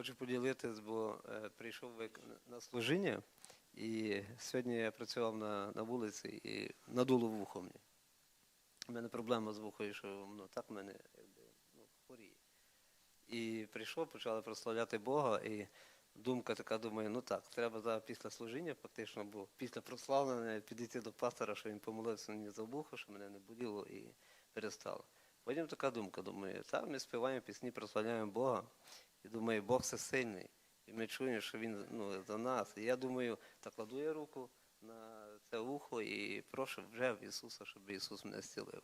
Хочу поділитись, бо е, прийшов на служіння, і сьогодні я працював на, на вулиці і надуло вухо мені. У мене проблема з вухою, що воно так в мене якби, ну, хворіє. І прийшов, почали прославляти Бога, і думка така, думаю, ну так, треба зараз після служіння, фактично, бо після прославлення підійти до пастора, що він помолився мені за вухо, що мене не боліло і перестало. Потім така думка, думаю, так, ми співаємо пісні, прославляємо Бога. І думаю, Бог все сильний. І ми чуємо, що Він ну, за нас. І я думаю, так кладу я руку на це вухо і прошу вже в Ісуса, щоб Ісус мене зцілив.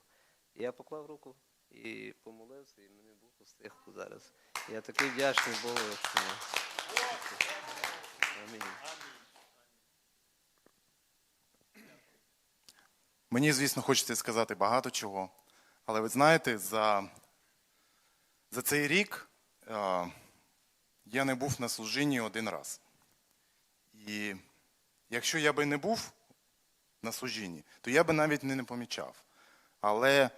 І я поклав руку і помолився, і мене вухо стихло зараз. І я такий вдячний Богу, що Амінь. Мені, звісно, хочеться сказати багато чого, але ви знаєте, за, за цей рік е, я не був на служінні один раз. І якщо я би не був на служінні, то я би навіть не, помічав. Але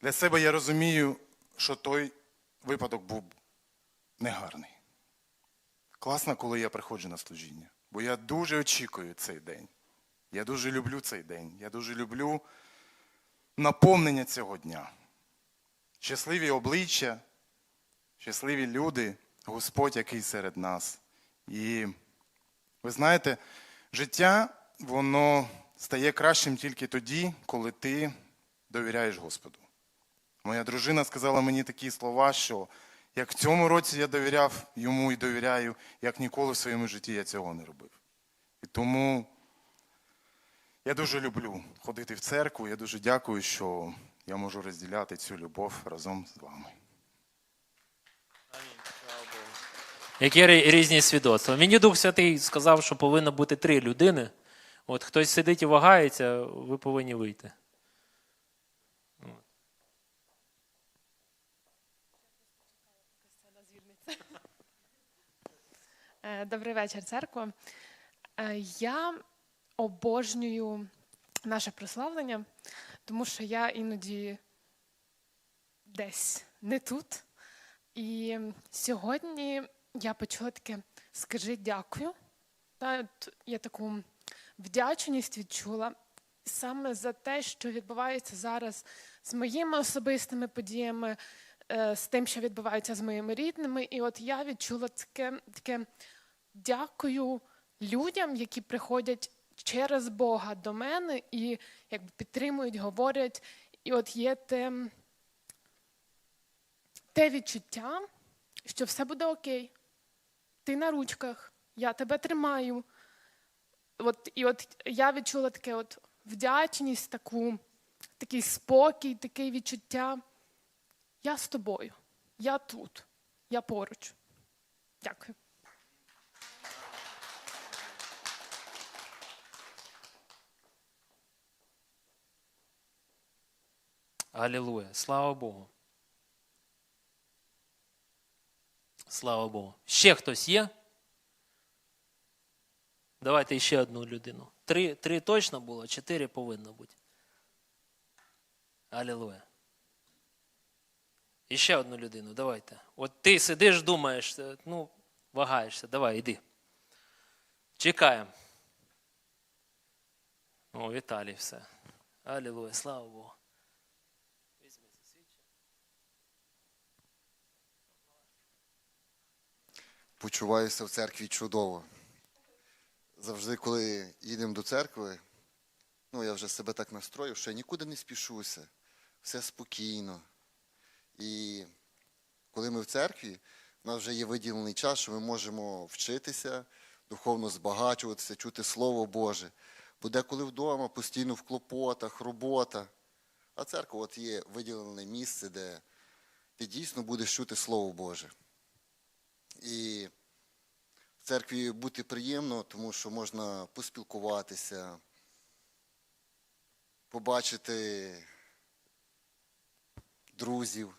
для себе я розумію, що той випадок був негарний. Класно, коли я приходжу на служіння, бо я дуже очікую цей день. Я дуже люблю цей день. Я дуже люблю наповнення цього дня. Щасливі обличчя, щасливі люди, Господь, який серед нас. І ви знаєте, життя, воно стає кращим тільки тоді, коли ти довіряєш Господу. Моя дружина сказала мені такі слова, що як в цьому році я довіряв йому і довіряю, як ніколи в своєму житті я цього не робив. І тому я дуже люблю ходити в церкву. Я дуже дякую, що я можу розділяти цю любов разом з вами. Які різні свідоцтва. Мені Дух Святий сказав, що повинно бути три людини. От хтось сидить і вагається, ви повинні вийти. Е, Добрий вечір, церква. Е, Я обожнюю наше прославлення, тому що я іноді десь не тут. І сьогодні я почула таке скажи дякую. Та, я таку вдячність відчула саме за те, що відбувається зараз з моїми особистими подіями, е, з тим, що відбувається з моїми рідними. І от я відчула таке, таке дякую людям, які приходять через Бога до мене і якби підтримують, говорять. І от є те, те відчуття, що все буде окей. Ти на ручках, я тебе тримаю. От, і от я відчула таке от вдячність, таку, такий спокій, таке відчуття. Я з тобою, я тут, я поруч. Дякую. Алілуя. Слава Богу. Слава Богу. Ще хтось є? Давайте ще одну людину. Три, три точно було, чотири повинно бути. Алілуя. І ще одну людину, давайте. От ти сидиш, думаєш, е, ну, вагаєшся, давай, іди. Чекаємо. О, Віталій, все. Алілуя, слава Богу. Почуваюся в церкві чудово. Завжди, коли їдемо до церкви, ну я вже себе так настрою, що я нікуди не спішуся, все спокійно. І коли ми в церкві, у нас вже є виділений час, що ми можемо вчитися, духовно збагачуватися, чути Слово Боже. Бо деколи вдома постійно в клопотах, робота. А церква от є виділене місце, де ти дійсно будеш чути Слово Боже. І в церкві бути приємно, тому що можна поспілкуватися, побачити друзів,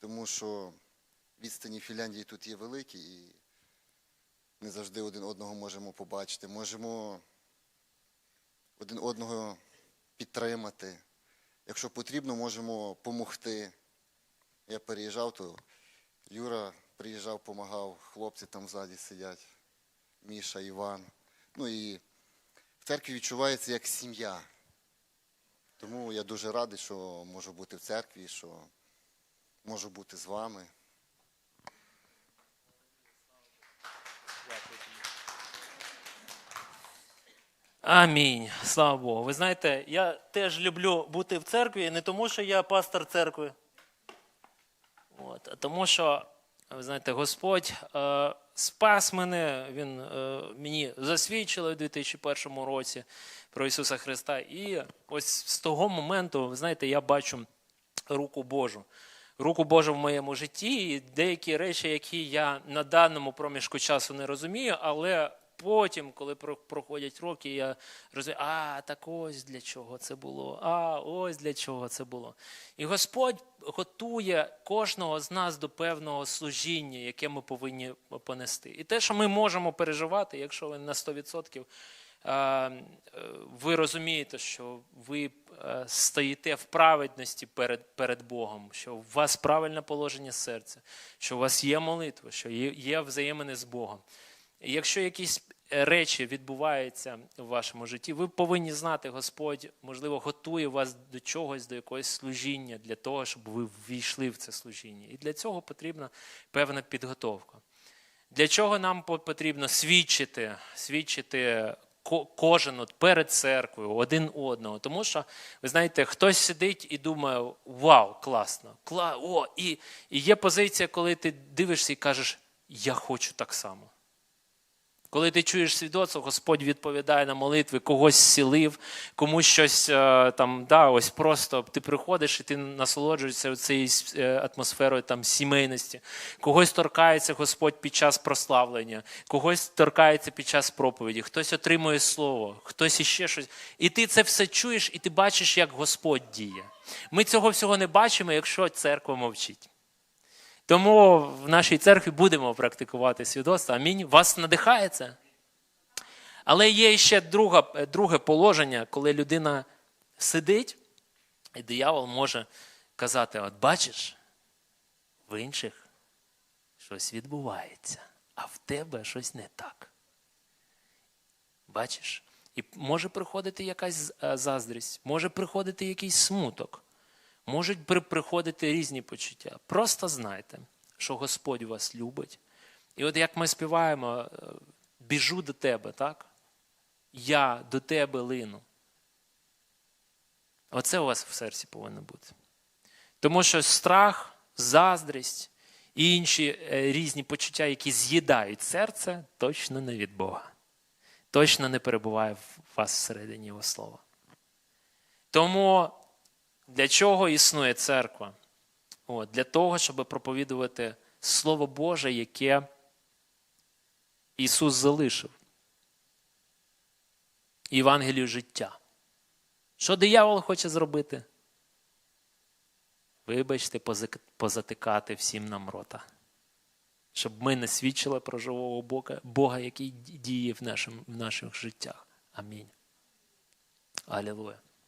тому що відстані Фінляндії тут є великі і не завжди один одного можемо побачити. Можемо один одного підтримати. Якщо потрібно, можемо допомогти. Я переїжджав, то Юра приїжджав, допомагав, хлопці там ззаді сидять, Міша, Іван. Ну і в церкві відчувається як сім'я. Тому я дуже радий, що можу бути в церкві, що можу бути з вами. Амінь. Слава Богу. Ви знаєте, я теж люблю бути в церкві не тому, що я пастор церкви, от, а тому, що, ви знаєте, Господь е, спас мене, Він е, мені засвідчило у 2001 році про Ісуса Христа. І ось з того моменту, ви знаєте, я бачу руку Божу. Руку Божу в моєму житті, і деякі речі, які я на даному проміжку часу не розумію, але потім, коли проходять роки, я розумію, а так ось для чого це було, а ось для чого це було. І Господь готує кожного з нас до певного служіння, яке ми повинні понести. І те, що ми можемо переживати, якщо ви на 100% е, е, ви розумієте, що ви е, стоїте в праведності перед, перед Богом, що у вас правильне положення серця, що у вас є молитва, що є взаємини з Богом. Якщо якісь е, речі відбуваються в вашому житті, ви повинні знати, Господь, можливо, готує вас до чогось, до якогось служіння, для того, щоб ви ввійшли в це служіння. І для цього потрібна певна підготовка. Для чого нам потрібно свідчити, свідчити кожен от перед церквою, один одного? Тому що, ви знаєте, хтось сидить і думає, вау, класно, кла... о, і, і є позиція, коли ти дивишся і кажеш, я хочу так само. Коли ти чуєш свідоцтво, Господь відповідає на молитви, когось зцілив, комусь щось е, там, да, ось просто ти приходиш і ти насолоджуєшся цією е, атмосферою там, сімейності. Когось торкається Господь під час прославлення, когось торкається під час проповіді, хтось отримує слово, хтось іще щось. І ти це все чуєш, і ти бачиш, як Господь діє. Ми цього всього не бачимо, якщо церква мовчить. Тому в нашій церкві будемо практикувати свідоцтво. Амінь. Вас надихає це? Але є ще друга, друге положення, коли людина сидить, і диявол може казати: от бачиш, в інших щось відбувається, а в тебе щось не так. Бачиш? І може приходити якась е, заздрість, може приходити якийсь смуток. Можуть при- приходити різні почуття. Просто знайте, що Господь вас любить. І от як ми співаємо, е, біжу до тебе, так? Я до тебе лину. Оце у вас в серці повинно бути. Тому що страх, заздрість і інші е, різні почуття, які з'їдають серце, точно не від Бога. Точно не перебуває в вас всередині Його слова. Тому для чого існує церква? От, для того, щоб проповідувати Слово Боже, яке Ісус залишив. Євангелію життя. Що диявол хоче зробити? Вибачте, позатикати всім нам рота. Щоб ми не свідчили про живого Бога, Бога який діє в, нашим, в наших життях. Амінь. Алілуя.